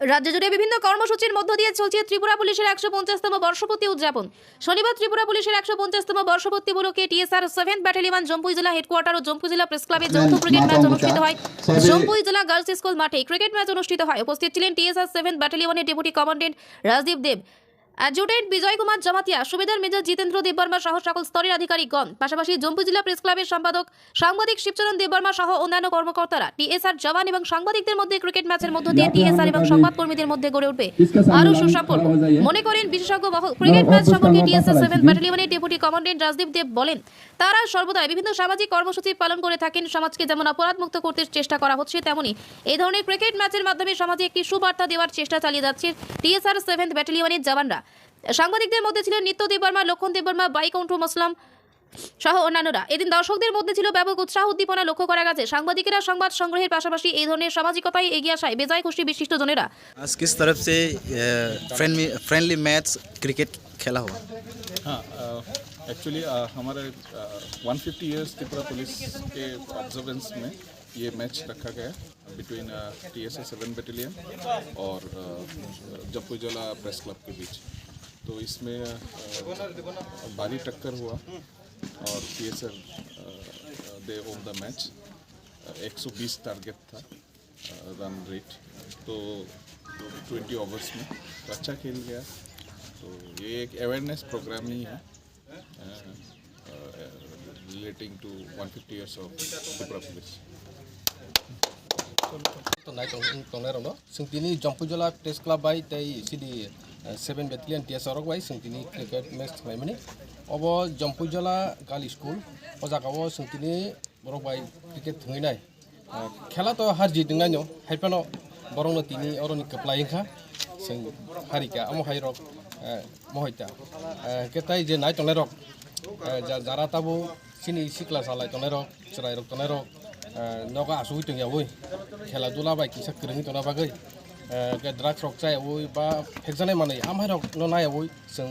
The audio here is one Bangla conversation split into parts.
রাজ্য জুড়ে বিভিন্ন কর্মসূচির মধ্য দিয়ে চলছে ত্রিপুরা পুলিশের একশো পঞ্চাশতম বর্ষপূর্তি উদযাপন। শনিবার ত্রিপুরা পুলিশের একশো পঞ্চাশতম বর্ষপূর্তি উপলক্ষে টিএসআর সেভেন ব্যাটালিয়ন জম্পুই জেলা হেডকোয়ার্টার ও জম্পুই জেলা প্রেস ক্লাবে যৌথ ক্রিকেট ম্যাচ অনুষ্ঠিত হয়। জম্পুই জেলা গার্লস স্কুল মাঠে ক্রিকেট ম্যাচ অনুষ্ঠিত হয়। উপস্থিত ছিলেন TSR seven ব্যাটালিয়নের deputy commandant Rajdeep Deb. Adjutant Bijoy Kumar Jamatia Subedar major Jitendra Debbarma সহ সকল স্তরের আধিকারিকগণ পাশাপাশি জম্পু জেলা প্রেস ক্লাবের সম্পাদক সাংবাদিক শিবচরণ দেববর্মা সহ অন্যান্য কর্মকর্তারা টিএসআর জওয়ান এবং সাংবাদিকদের মধ্যে ক্রিকেট ম্যাচের মধ্য দিয়ে টিএসআর এবং সংবাদকর্মীদের মধ্যে গড়ে উঠবে আরও সুসম্পর্ক মনে করেন বিশেষজ্ঞ মহল ক্রিকেট ম্যাচ সম্পর্কে টিএসআর সেভেন ব্যাটালিয়নের ডেপুটি কমান্ডেন্ট রাজদীপ দেব বলেন তারা সর্বদা বিভিন্ন সামাজিক কর্মসূচি পালন করে থাকেন সমাজকে যেমন অপরাধ মুক্ত করতে চেষ্টা করা হচ্ছে তেমনি এই ধরনের ক্রিকেট ম্যাচের মাধ্যমে সমাজে একটি সুবার্তা দেওয়ার চেষ্টা চালিয়ে যাচ্ছে টিএসআর সেভেন ব্যাটালিয়নের জওয়ানরা। সাংবাদিকদের মধ্যে ছিলেন নিত্য দেববর্মা লক্ষণ দেববর্মা বাইকণ্ঠ মুসলাম সহ অন্যান্যরা এদিন দর্শকদের মধ্যে ছিল ব্যাপক উৎসাহ উদ্দীপনা লক্ষ্য করা গেছে সাংবাদিকেরা সংবাদ সংগ্রহের পাশাপাশি এই ধরনের সামাজিকতায় এগিয়ে আসায় বেজায় খুশি বিশিষ্ট জনেরা आज किस तरफ से फ्रेंडली फ्रेंडली मैच क्रिकेट खेला हुआ हाँ एक्चुअली हमारे one fifty years Tripura police के ऑब्जर्वेंस में ये मैच रखा गया between T S A seven battalion और जप्पूजला प्रेस क्लब के बीच तो इसमें भारी टक्कर हुआ और P S L they won the match 120 target था रन रेट तो 20 ओवर्स में तो अच्छा खेल गया। तो ये एक अवेयरनेस प्रोग्राम ही है relating to 150 years of Tripura police tongnai tong tongnai rong no sing tini jongpujala press club bai tei sidi sing tini cricket match khlai mani obo jongpujala gali school o jaga o sing tini borok bai cricket thungai nai খেলা তো হার জিত নয় হাইপানো বরং তিনি অরনি কেপ্লাই খা sing harika amo hai rok mohita ketai je nai tongnai rok যারা তাবো চিনি সিকলা চালাই tongnai rok cherai rok tongnai rok noga asugui tong yawoi খেলা ধুলা chai awoi ba phekjanai manai amhai rok no nai awoi जों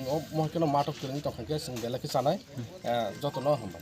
tongkha ke जों belaki chanai jotono hamba